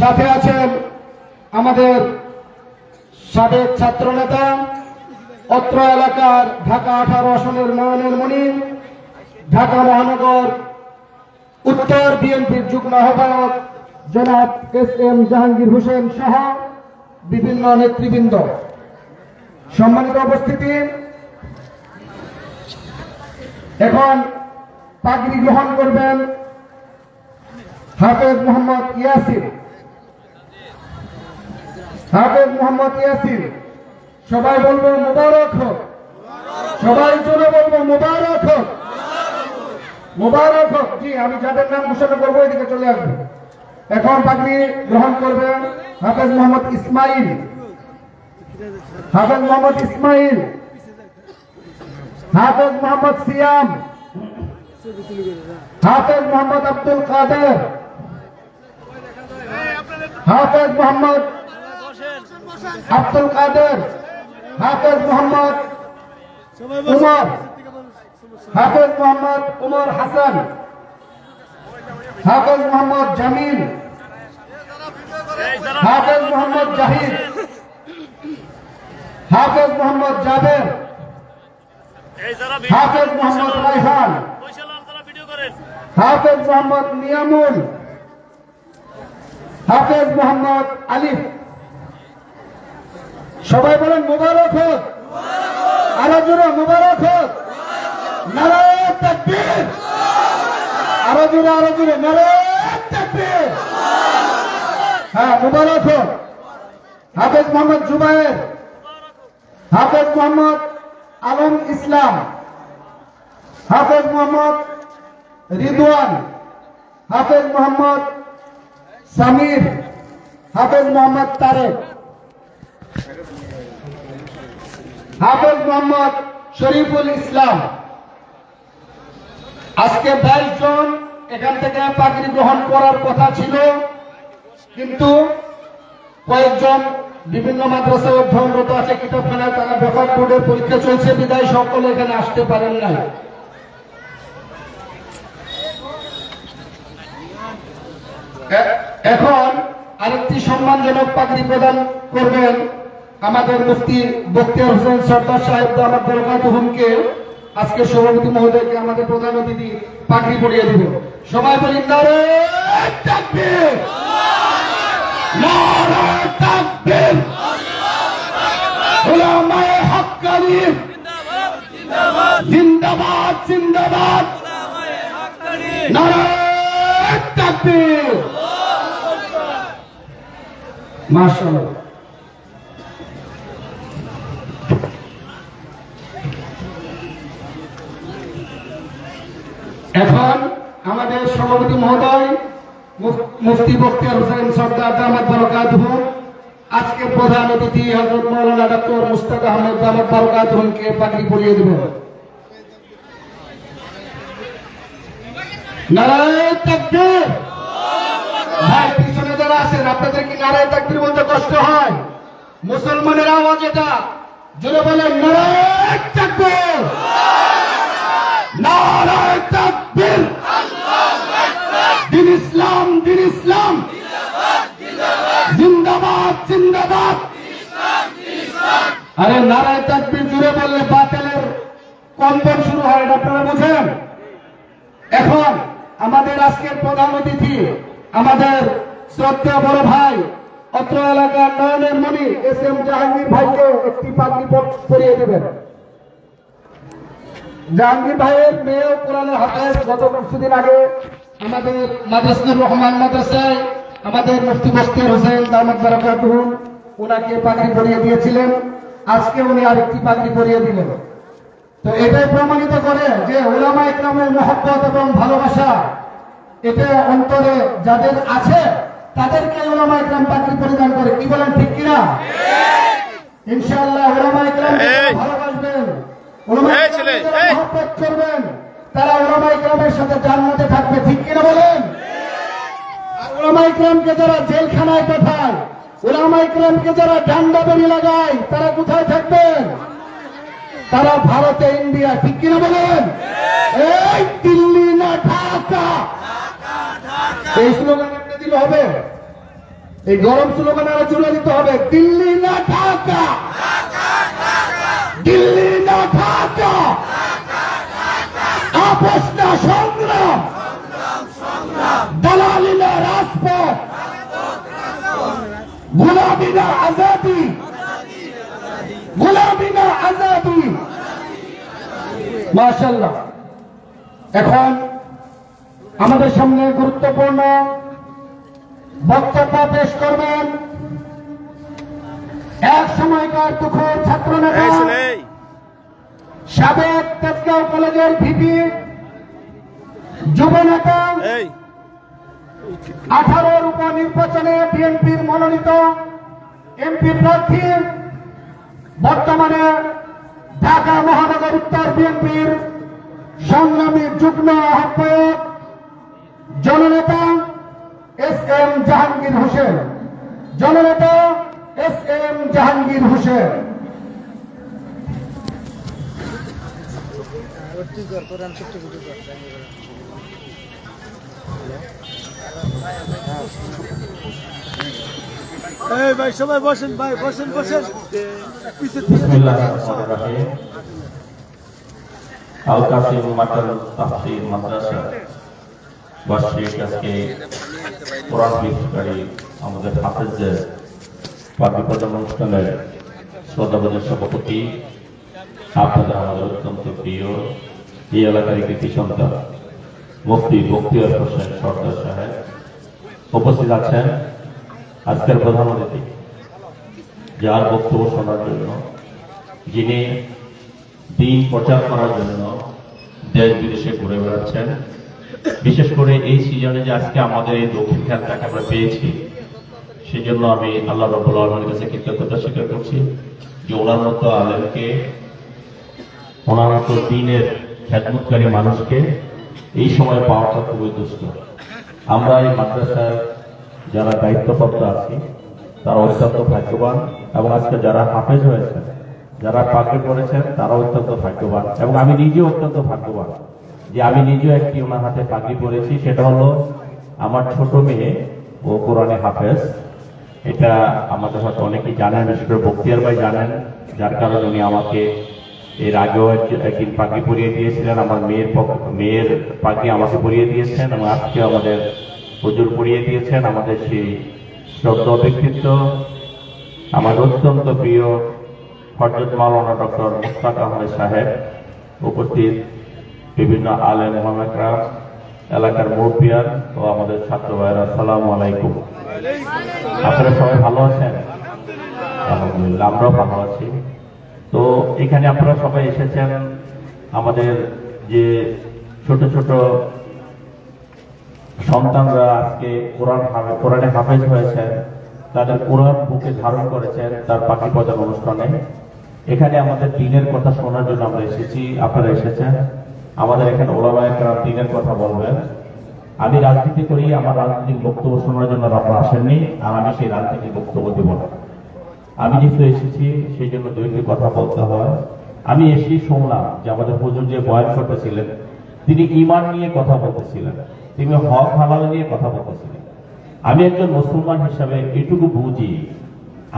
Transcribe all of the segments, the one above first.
সাথে আছেন আমাদের সাবেক ছাত্র নেতা অত্র এলাকার ঢাকা আঠারো আসনের নয়নের মণি, ঢাকা মহানগর উত্তর বিএনপির যুগ্ম আহ্বায়ক জনাব এস এম জাহাঙ্গীর হোসেন সহ বিভিন্ন নেতৃবৃন্দ। সম্মানিত উপস্থিতি, এখন পাগড়ি গ্রহণ করবেন হাফেজ মোহাম্মদ ইয়াসির হাফেজ মোহাম্মদ ইয়াসির সবাই বলব মুবারক হোক। সবাই জোরে বলব মুবারক হোক। মুবারক হোক। জি, আমি যাদের নাম ঘোষণা করব এদিকে চলে আসব। এখন পাগড়ি গ্রহণ করবেন হাফেজ মোহাম্মদ ইসমাইল। হাফেজ মোহাম্মদ ইসমাইল। হাফেজ মোহাম্মদ সিয়াম। হাফেজ মোহাম্মদ আব্দুল কাদের। হাফেজ মোহাম্মদ আব্দুল কাদের, হাফেজ মোহাম্মদ উমর, হাফেজ মোহাম্মদ উমর হাসান, হাফেজ মোহাম্মদ জামিল, হাফেজ মোহাম্মদ জাহিদ, হাফেজ মোহাম্মদ জাবের, হাফেজ মোহাম্মদ রাইহান হাফেজ মোহাম্মদ নিয়ামুল হাফেজ মোহাম্মদ আলিফ সবাই বলেন মুবারক হোক। আরও জোরে মুবারক হোক। নারায়ণ আরও জোরে আরও জোরে। নারায়ণ হ্যাঁ মুবারক হোক। হাফেজ মোহাম্মদ জুবায়ের। হাফেজ মোহাম্মদ আলম ইসলাম। হাফেজ মোহাম্মদ রিদওয়ান। হাফেজ মোহাম্মদ সামির, হাফেজ মোহাম্মদ তারেক। হাফেজ মোহাম্মদ শরীফুল ইসলাম। আজকে বাইশ জন এখান থেকে পাগড়ি গ্রহণ করার কথা ছিল, কিন্তু কয়েকজন বিভিন্ন মাদ্রাসায় অধ্যয়নরত আছে, কিতাবখানায় তারা ব্যাপক বোর্ডের পরীক্ষা চলছে, বিদায় সকলে এখানে আসতে পারেন নাই। এ- এখন আরেকটি সম্মানজনক পাগড়ি প্রদান করবেন আমাদের মুফতি বক্তিয়ার হোসেন সর্দার সাহেব দামাত বরকাতুহুমকে আজকে সভাপতি মহোদয়কে আমাদের প্রধান অতিথি পাগড়ি পরিয়ে দিবেন সবাই বলি নারে তাকবীর! মাশাআল্লাহ। এখন আমাদের সভাপতি মহোদয় মুফতি বক্তিয়ার হোসেন সর্দার দামাত বরকাতহ, আজকে প্রধান অতিথি হজরত মৌলানা ডক্টর মুস্তাক আহমেদ দামাত বরকাতহকে পাগড়ি পরিয়ে দেবেন নারায়ণ তাকবীর! আছেন আপনাদের কি নারায় তাকবীর বলতে কষ্ট হয়। মুসলমানের আওয়াজ এটা। জোরে বলেন, নারায় তাকবীর। দিন ইসলাম দিন ইসলাম। জিন্দাবাদ জিন্দাবাদ। আরে নারায় তাকবীর জুড়ে বললে বাতিলের কম্পন শুরু হয় এটা বুঝেন? এখন আমাদের আজকের প্রধান অতিথি, আমাদের শ্রদ্ধা বড় ভাই, অত্র এলাকার নয়নের মণি এস এম জাহাঙ্গীর ভাইকে একটি পাগড়ি পর- পরিয়ে দেবেন। জাহাঙ্গীর ভাইয়ের মেয়েও কোরআনের হাতে গত কিছুদিন আগে আমাদের মাদ্রাসুর রহমান মাদ্রাসায় আমাদের মুফতি বস্তির হোসেন দামদ বারাকাতুহুম ওনাকে পাগড়ি পরিয়ে দিয়েছিলেন। আজকে উনি আরেকটি পাগড়ি পরিয়ে দিলেন। তো এটাই প্রমাণিত করে যে ওলামা ইকরামের মহব্বত এবং ভালোবাসা, এটা অন্তরে যাদের আছে তাদেরকে ওলামা ইকরাম পাগড়ি পরিধান করে কি বলেন ঠিক কিনা? ইনশাআল্লাহ ওলামা ইকরাম ভালোবাসবেন ওলামা। মহব্বত করবেন তারা ওলামা ইকরামের সাথে জান্নাতে থাকবে ঠিক কিনা বলেন? ওলামা ইকরামকে যারা জেলখানায় পাঠায় ওলামা ইকরামকে যারা ডান্ডা বেরি লাগায় তারা কোথায় থাকবেন? তারা ভারতে ইন্ডিয়া ঠিক কিনা বলেন? এই। দিল্লি না ঢাকা। এই স্লোগান দিলে হবে। এই গরম স্লোগান আরও জুড়ে দিতে হবে। দিল্লি না ঢাকা। দিল্লি না ঢাকা। না সংগ্রাম। দালালি না রাজপথ। গুলামি না আজাদি। গুলামি না আজাদি। এখন আমাদের সামনে গুরুত্বপূর্ণ বক্তব্য পেশ করবেন এক সময়কার তুখোর ছাত্র নেতা। সাবেক তেজগাঁও কলেজের ভিপি যুব নেতা আঠারোর উপনির্বাচনে বিএনপির মনোনীত এমপি প্রার্থী বর্তমানে ঢাকা মহানগর উত্তর বিএনপির সংগ্রামী যুগ্ম আহ্বায়ক জননেতা এস এম জাহাঙ্গীর হোসেন। জননেতা এস এম জাহাঙ্গীর হোসেন। এই ভাই সবাই বসেন ভাই বসেন বসেন। পিছে বিসমিল্লাহ রহমান রহিম। আল কাসিম মাতাল তাফসীর মাদ্রাসা। আমাদের সভাপতি আপনাদের আমাদের অত্যন্ত প্রিয়, এই এলাকার কৃতি সন্তান, মুফতি বক্তিয়ার হোসেন সর্দার সাহেব উপস্থিত আছেন। আজকের প্রধান অতিথি, যার বক্তব্য শোনার জন্য, যিনি দিন প্রচার করার জন্য দেশ বিদেশে ঘুরে বেড়াচ্ছেন বিশেষ করে এই সিজনে যে আজকে আমাদের এই দক্ষিণ খাতটাকে আমরা পেয়েছি, সেজন্য আমি আল্লাহ রব্বুল আলমের কাছে কৃতজ্ঞতা স্বীকার করছি যে ওনার মতো আলেমকে, ওনার মতো দিনের খ্যাতমতকারী মানুষকে এই সময় পাওয়াটা খুবই দুষ্ট। আমরা এই মাদ্রাসার যারা দায়িত্বপ্রাপ্ত আছি, তারা অত্যন্ত ভাগ্যবান এবং আজকে যারা হাফেজ হয়েছেন, যারা পাকে পড়েছেন, তারা অত্যন্ত ভাগ্যবান এবং আমি নিজেও অত্যন্ত ভাগ্যবান। যে আমি নিজেও একটি ওনার হাতে পাগড়ি পরেছি, সেটা হলো আমার ছোট মেয়ে, ও কোরআনে হাফেজ। এটা আমাদের হয়তো অনেকেই জানেন, বিশেষ করে বক্তিয়ার ভাই জানেন, যার কারণে উনি আমাকে এর আগেও এক- একদিন পাগড়ি পরিয়ে দিয়েছিলেন, আমার মেয়ের মেয়ের পাগড়ি আমাকে পরিয়ে দিয়েছেন এবং আজকে আমাদের হুজুর পরিয়ে দিয়েছেন, আমাদের সেই শ্রদ্ধ ব্যক্তিত্ব। আমার অত্যন্ত প্রিয় হজরত মাওলানা ডক্টর মুস্তাক আহমেদ সাহেব উপস্থিত। বিভিন্ন আলেম মোহামেকরাম এলাকার মুরব্বিয়ান ও আমাদের ছাত্র ভাইয়েরা, আসসালামু আলাইকুম। আপনারা সবাই ভালো আছেন? আলহামদুলিল্লাহ, আমরাও ভালো আছি। তো এখানে আপনারা সবাই এসেছেন আমাদের যে ছোট ছোট সন্তানরা আজকে কোরআন কোরআনে হাফেজ হয়েছেন তাদের কোরআন বুকে ধারণ করেছেন তার পাখি প্রদান অনুষ্ঠানে। এখানে আমাদের দিনের কথা শোনার জন্য আমরা এসেছি। আপনারা এসেছেন? আমাদের এখানে ওলামায় একরাম দিনের কথা বলবেন। আমি রাজনীতি করি, আমার রাজনৈতিক বক্তব্য শোনার জন্য আপনারা আসেননি, আর আমি সেই রাজনৈতিক বক্তব্য দেব না। আমি যেহেতু এসেছি, সেই জন্য দু একটি কথা বলতে হয়। আমি এসেই শুনলাম যে আমাদের হুজুর যে বয়ান করতেছিলেন, তিনি ইমান নিয়ে কথা বলতেছিলেন, তিনি হক হালাল নিয়ে কথা বলতেছিলেন। আমি একজন মুসলমান হিসাবে এটুকু বুঝি,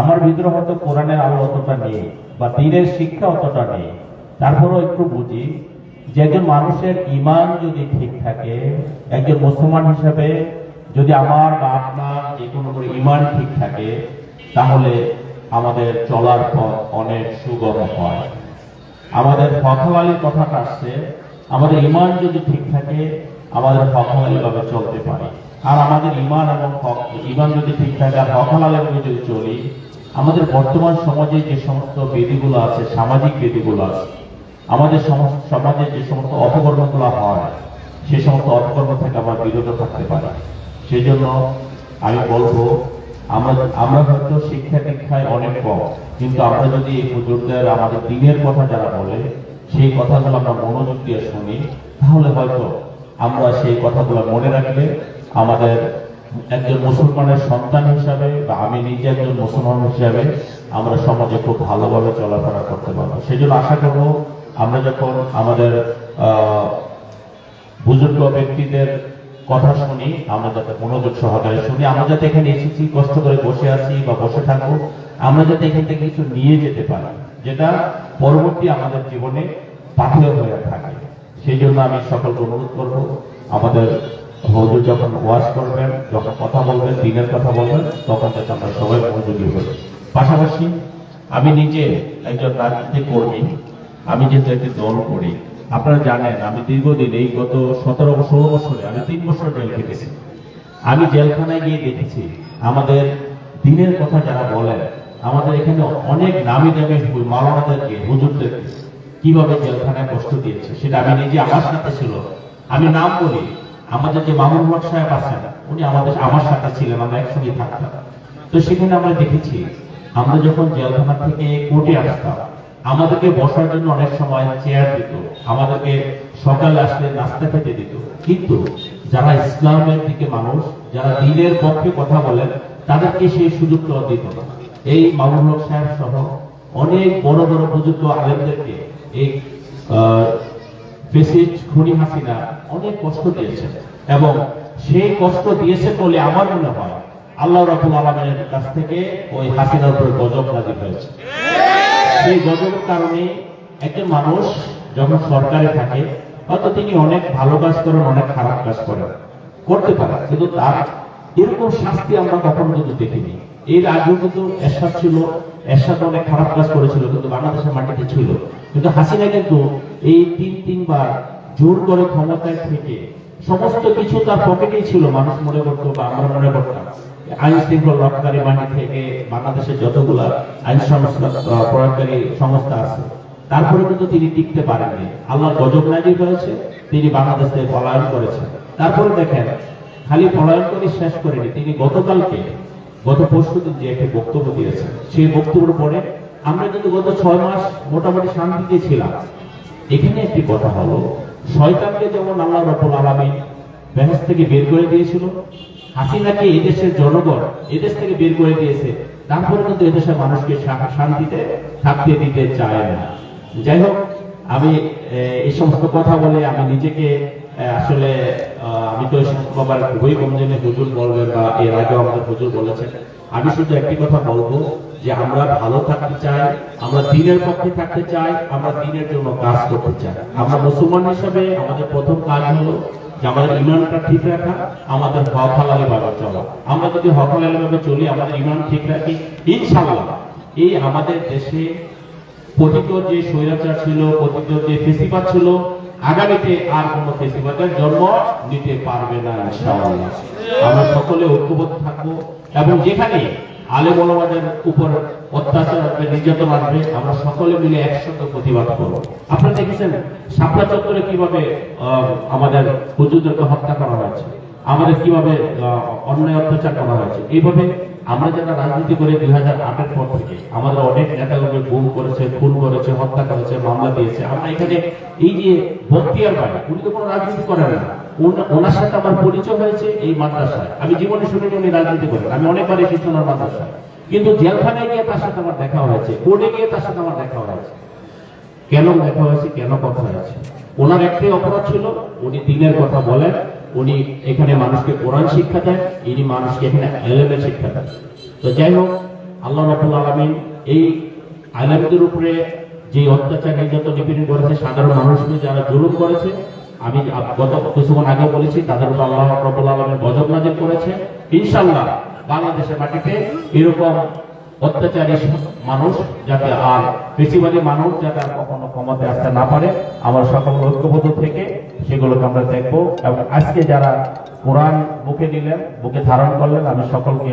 আমার ভিতরে হয়তো কোরআনের আলো অতটা নেই, বা দিনের শিক্ষা অতটা নেই, তারপরেও একটু বুঝি যে একজন মানুষের ইমান যদি ঠিক থাকে, একজন মুসলমান হিসাবে যদি আমার বা আপনার যে কোনো ইমান ঠিক থাকে, তাহলে আমাদের চলার পথ অনেক সুগম হয়। আমাদের ফখওয়ালির কথাটা আসছে, আমাদের ইমান যদি ঠিক থাকে, আমাদের ফখওয়ালি ভাবে চলতে পারি। আর আমাদের ইমান এবং ইমান যদি ঠিক থাকে, আর ফখওয়ালের যদি চলি, আমাদের বর্তমান সমাজে যে সমস্ত বেদিগুলো আছে, সামাজিক বেদিগুলো আছে আমাদের সম- সমাজে যে সমস্ত অপকর্মগুলো হয়, সে সমস্ত অপকর্ম থেকে আমরা বিরত থাকতে পারি। সেই জন্য আমি বলব, আমরা আমরা হয়তো শিক্ষা দীক্ষায় অনেক কম, কিন্তু আমরা যদি এই হুজুরদের আমাদের দিনের কথা যারা বলে, সেই কথাগুলো আমরা মনোযোগ দিয়ে শুনি, তাহলে হয়তো আমরা সেই কথাগুলো মনে রাখলে আমাদের একজন মুসলমানের সন্তান হিসাবে বা আমি নিজে একজন মুসলমান হিসাবে আমরা সমাজে খুব ভালোভাবে চলাফেরা করতে পারব। সেই জন্য আশা করব আমরা যখন আমাদের বুজুর্গ ব্যক্তিদের কথা শুনি, আমরা যাতে মনোযোগ সহকারে শুনি, আমরা যাতে এখানে এসেছি, কষ্ট করে বসে আছি বা বসে থাকব, আমরা যাতে এখান থেকে কিছু নিয়ে যেতে পারি, যেটা পরবর্তী আমাদের জীবনে পাথেয় হয়ে থাকে। সেই জন্য আমি সকলকে অনুরোধ করব, আমাদের হজুর যখন ওয়াশ করবেন, যখন কথা বলবেন, দিনের কথা বলবেন, তখন যাতে আমরা সবাই মনোযোগী হই। পাশাপাশি আমি নিজে একজন রাজনীতি কর্মী আমি যেহেতু একটি দল করি, আপনারা জানেন, আমি দীর্ঘদিন এই গত সতেরো ষোলো বছরে আমি তিন বছর জেল খেটেছি। আমি জেলখানায় গিয়ে দেখেছি, আমাদের দিনের কথা যারা বলেন, আমাদের এখানে অনেক নামি দামি মাওলানাদেরকে হুজুরদেরকে কীভাবে জেলখানায় কষ্ট দিয়েছে, সেটা আমি নিজে আমার সাথে ছিল। আমি নাম বলি, আমাদের যে মামুন হক সাহেব আছেন, উনি আমাদের, আমার সাথে ছিলেন, আমরা একসঙ্গে থাকতাম। তো সেখানে আমরা দেখেছি, আমরা যখন জেলখানা থেকে কোর্টে আসতাম আমাদেরকে বসার জন্য অনেক সময় চেয়ার দিত, আমাদেরকে সকালে আসলে নাস্তা খেতে দিত। কিন্তু যারা ইসলামের দিকে মানুষ, যারা দিনের পক্ষে কথা বলেন, তাদেরকে সেই সুযোগটা দিত না। এই মামুন হক সাহেব সহ অনেক বড় বড় প্রযুক্ত আলেমদেরকে এই ফেসিজ খুনি হাসিনা অনেক কষ্ট দিয়েছে এবং সেই কষ্ট দিয়েছে বলে আমার মনে হয় আল্লাহ রাবুল আলমের কাছ থেকে ওই হাসিনার উপর গজব নাজির হয়েছে। সেই গজবের কারণে একজন মানুষ যখন সরকারে থাকে, হয়তো তিনি অনেক ভালো কাজ করেন, অনেক খারাপ কাজ করেন, করতে পারেন, কিন্তু তার এরকম শাস্তি আমরা কখনো কিন্তু দেখিনি। এর আগেও কিন্তু এরশাদ ছিল, এরশাদ অনেক খারাপ কাজ করেছিল, কিন্তু বাংলাদেশের মাটিতে ছিল। কিন্তু হাসিনা কিন্তু এই তিন, তিনবার জোর করে ক্ষমতায় থেকে সমস্ত কিছু তার পকেটেই ছিল, মানুষ মনে করতো বা আমরা মনে করতাম। আইন শৃঙ্খলা রক্ষাকারী থেকে বাংলাদেশের যতগুলা আইন প্রয়োগকারী সংস্থা আছে, তারপরে কিন্তু তিনি টিকতে পারেননি। আল্লাহ গজব হয়েছে তিনি পলায়ন করেছেন তারপরে দেখেন, খালি পলায়ন করে শেষ করেনি, তিনি গতকালকে, গত পরশু দিন যে একটি বক্তব্য দিয়েছেন, সেই বক্তব্যের পরে আমরা কিন্তু গত ছয় মাস মোটামুটি শান্তিতে ছিলাম। এখানে একটি কথা হলো, শয়তানকে যেমন আল্লাহ রব্বুল আলামিন বেহেস থেকে বের করে দিয়েছিল হাসিনাকে এদেশের জনগণ এদেশ থেকে বের করে দিয়েছে? তারপরে কিন্তু এদেশের মানুষকে শান্তিতে থাকতে দিতে চায় না। যাই হোক, আমি এই সমস্ত কথা বলে আমি নিজেকে আসলে আমি তো বাবার বই কমজনে হুজুর বলবেন বা এর আগেও আমাদের হুজুর বলেছেন। আমি শুধু একটি কথা বলব যে আমরা ভালো থাকতে চাই, আমরা দিনের পক্ষে থাকতে চাই, আমরা দিনের জন্য কাজ করতে চাই। আমরা মুসলমান হিসাবে আমাদের প্রথম কাজ হলো আমাদের ইমানটা ঠিক রাখা, আমাদের হক চলা। আমরা যদি হক ভাবে চলি, আমাদের ইমান ঠিক রাখি এই আমাদের দেশে যে ছিল যে ছিল, আগামীতে আর কোনো জন্ম নিতে পারবে না আমরা সকলে ঐক্যবদ্ধ থাকব এবং যেখানে আলেম ওলামাদের উপর অত্যাচার আসবে নির্যাতন আসবে, আমরা সকলে মিলে একসাথে প্রতিবাদ করব। আপনারা দেখেছেন শাপলা চত্বরে কীভাবে আমাদের হুজুরদেরকে হত্যা করা হয়েছে, আমাদের কীভাবে অন্যায় অত্যাচার করা হয়েছে। এইভাবে আমরা যারা রাজনীতি করে দুই হাজার আটের পর থেকে, আমাদের অনেক নেতাগুলো গুম করেছে, খুন করেছে, হত্যা করেছে, মামলা দিয়েছে। আমরা এখানে এই যে বক্তিয়ার ভাই, উনি তো কোনো রাজনীতি করেন না। ওনার সাথে আমার পরিচয় হয়েছে এই মাদ্রাসায়। আমি জীবনে শুনিনি উনি রাজনীতি করেন। আমি অনেকবার এসেছি ওনার মাদ্রাসায়। কিন্তু জেলখানায় গিয়ে তার সাথে আমার দেখা হয়েছে, কোর্টে গিয়ে তার সাথে আমার দেখা হয়েছে। কেন দেখা হয়েছে, কেন কথা হয়েছে? ওনার একটাই অপরাধ ছিল, উনি দিনের কথা বলেন, উনি এখানে মানুষকে কোরআন শিক্ষা দেন, ইনি মানুষকে এখানে এলেমের শিক্ষা দেন। তো যাই হোক, আল্লাহ রাবুল আলমিন এই আলেমদের উপরে যে অত্যাচার নির্যাতন নিপীড়ন করেছে, সাধারণ মানুষকে যারা জুলুম করেছে আমি গত কিছুক্ষণ আগে বলেছি, তাদের উপর আল্লাহ রাবুল আলমিন গজব নাজির করেছে। ইনশাল্লাহ বাংলাদেশের মাটিতে এরকম অত্যাচারী মানুষ যাতে আর বেশিবাদী মানুষ যাতে আর কখনো ক্ষমতায় আসতে না পারে, আমরা সকল ঐক্যবদ্ধ থেকে সেগুলোকে আমরা দেখব এবং আজকে যারা কোরআন বুকে নিলেন, বুকে ধারণ করলেন, আমি সকলকে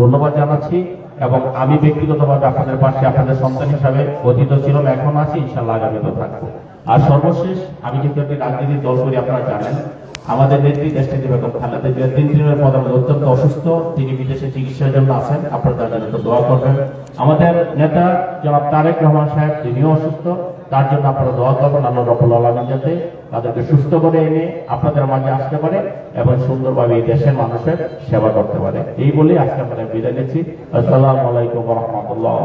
ধন্যবাদ জানাচ্ছি এবং আমি ব্যক্তিগতভাবে আপনাদের পাশে, আপনাদের সন্তান হিসাবে অতীত ছিলাম, এখন আছি ইনশাল্লাহ আগামীতেও থাকব। আর সর্বশেষ, আমি কিন্তু একটি রাজনীতির দল করি, আপনারা জানেন। আমাদের নেত্রী দেশনেত্রী বেগম খালেদা জিয়া তিন দিনের পর আমাদের অত্যন্ত অসুস্থ। তিনি বিদেশে চিকিৎসার জন্য আছেন। আপনারা তার জন্য দোয়া করবেন। আমাদের নেতা জনাব তারেক রহমান সাহেব, তিনিও অসুস্থ। তার জন্য আপনারা দোয়া করবেন আল্লাহ রবুল আলমিন যাতে তাদেরকে সুস্থ করে এনে আপনাদের মাঝে আসতে পারে এবং সুন্দরভাবে এই দেশের মানুষের সেবা করতে পারে। এই বলে আজকে আমরা বিদায় নিচ্ছি। আসসালামু আলাইকুম রহমতুল্লাহ